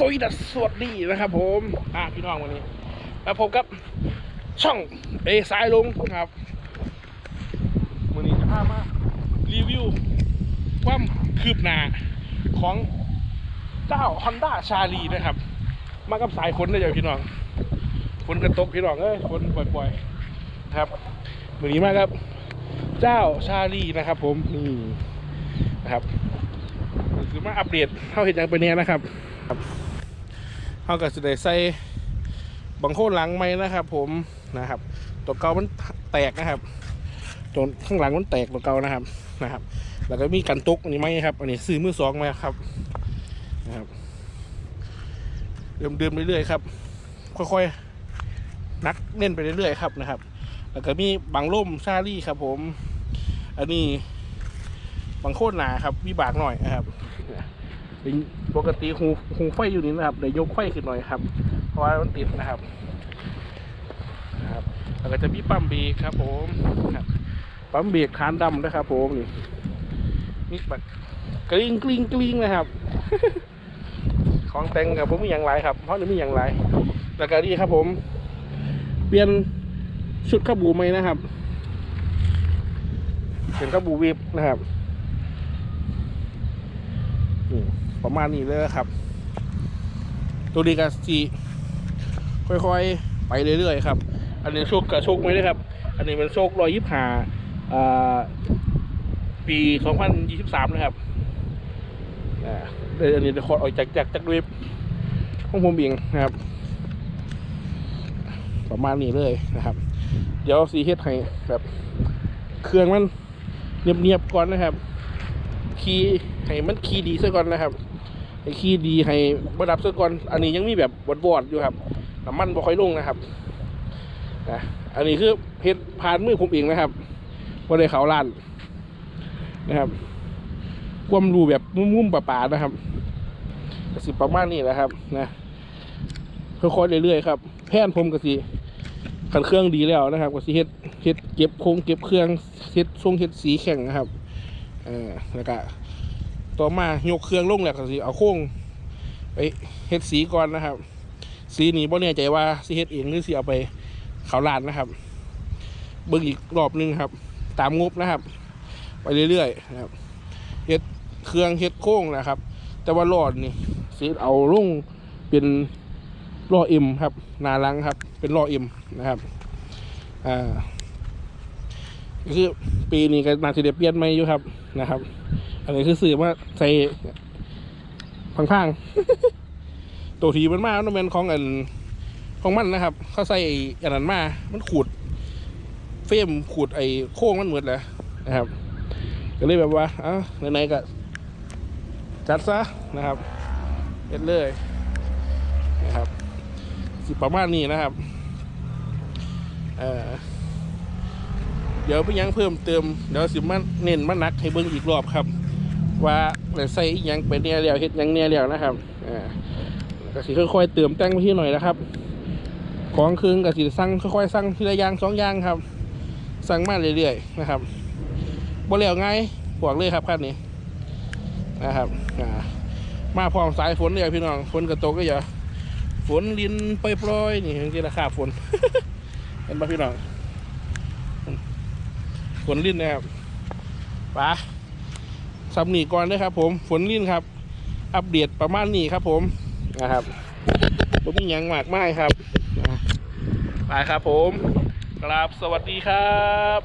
สวัสดีสวัสดีนะครับ ผมอ่าพี่น้องวันนี้แล้วพบกับช่องเอสายลงครับวันนี้จะพามารีวิวความคืบหน้าของเจ้า Honda ชาลีนะครับ มากับสายฝนได้เลยพี่น้องฝนกระตกพี่น้องเอ้ยฝนปล่อยๆนะครับวันนี้มาครับ เจ้าชาลีนะครับ ผมนี่นะครับคือมาอัปเดตเท่าเห็นอย่างเป็นเนี้ยนะครับครับ เขาก็จะได้ใส่บังโคนหลังไหมนะครับ ผมนะครับ ตัวเก่ามันแตกนะครับจนข้างหลังมันแตกตัวเก่านะครับนะครับ แล้วก็มีกันตุกอันนี้ไหมครับ อันนี้ซื้อมือสองมาครับนะครับเดิมเดิมๆเรื่อยๆครับ ค่อยๆนักเน้นไปเรื่อยๆครับนะครับ แล้วก็มีบังล่มชาลี่ครับ ผม อันนี้บังโคตรหนาครับวิบากหน่อยนะครับ ปกติหูหูไฟอยู่นี่นะครับเดี๋ยวยกไฟขึ้นหน่อยครับ เพราะว่ามันติดนะครับนะครับแล้วก็จะมีปั๊มเบรกครับ ผมครับปั๊มเบรกคานดำนะครับ ผมนี่นี่แบบกลิ้งกลิ้งกลิ้งนะครับ ของแต่งกับผมมีอย่างไรครับ เพราะนี่มีอย่างไร แล้วก็นี่ครับ ผม เปลี่ยนชุดขบูไหมนะครับเป็นขบูวิบนะครับนี่ ประมาณนี้เลยครับ ตัวนี้ก็สีค่อยๆ ไปเรื่อยๆครับ อันนี้โชคกับโชคไหมนะครับ อันนี้เป็นโชครอยยิบหาอ่าปี2023นะครับอ่าเดี๋ยวอันนี้จะขอออกจากจากจากเว็บของผมเองนะครับ ประมาณนี้เลยนะครับ เดี๋ยวสีเฮ็ดให้แบบเครื่องมันเนียบๆก่อนนะครับ คีให้มันคีดีซะก่อนนะครับ ให้คีย์ดีให้ระดับซะก่อนอันนี้ยังมีแบบบอดๆอยู่ครับน้ำมันบ่ค่อยลงนะครับนะอันนี้คือเฮ็ดผ่านมือผมเองนะครับว่าได้เขาล้านนะครับความรูแบบมุ้มๆป่าๆนะครับสิประมาณนี้แหละครับ นะค่อยๆเรื่อยๆครับแพนผมก็สิขันเครื่องดีแล้วนะครับก็สิเฮ็ดเฮ็ดเก็บโครงเก็บเครื่องเฮ็ดทรงเฮ็ดสีแข็งนะครับเออแล้วก็ ต่อมายกเครื่องลงแล้วก็สิเอาโค้งไปเฮ็ดสีก่อนนะครับ สีนี้บ่แน่ใจว่าสิเฮ็ดเองหรือสิเอาไปเขาลานนะครับเบิ่งอีกรอบนึงครับ ตามงบนะครับ ไปเรื่อยๆนะครับเฮ็ดเครื่องเฮ็ดโค้งนะครับ แต่ว่าหลอดนี่สิเอาลงเป็นล้อเอ็มครับนาลังครับ เป็นล้อเอ็มนะครับอ่าคือปีนี้ก็นาทีเดียเปลี่ยนไม่อยู่ครับนะครับ อันนี้คือสื่อว่าใส่พังๆตัวทีมันมามันเป็นของอันของมันนะครับ เขาใส่อันนั้นมามันขูด เฟมขูดไอ้โค้งมันหมดแล้วนะครับ ก็เลยแบบว่าอ้าไหนๆก็จัดซะนะครับเอ็ดเลยนะครับสิประมาณนี้นะครับเอ่อเดี๋ยวไปยังเพิ่มเติม เดี๋ยวสิมันเน้นมันนักให้เบิ่งอีกรอบครับ ว่าใส่อิหยังเป็นเนี่ยเดียวเฮ็ดยังเนี่ยเดียวนะครับอ่าก็สิค่อยๆเติมแต่งไปที่หน่อยนะครับ ของคืนก็สิสั่งค่อยๆสั่งทีละอย่างสองอย่างครับ สั่งมาเรื่อยๆนะครับบ่แล้วไงบอกเลยครับคันนี้นะครับอ่ามาพร้อมสายฝนเลยพี่น้องฝนกระตกก็อย่าฝนลินปล่อยๆนี่จริงๆราคาฝนเห็นปะพี่น้องฝนลินนะครับไปะ สำนีก่อนด้วยครับ ผมฝนลินครับ อัปเดตประมาณนี้ครับ ผมนะครับผมมีหยังมากไม้ครับไปครับผมกราบสวัสดีครับ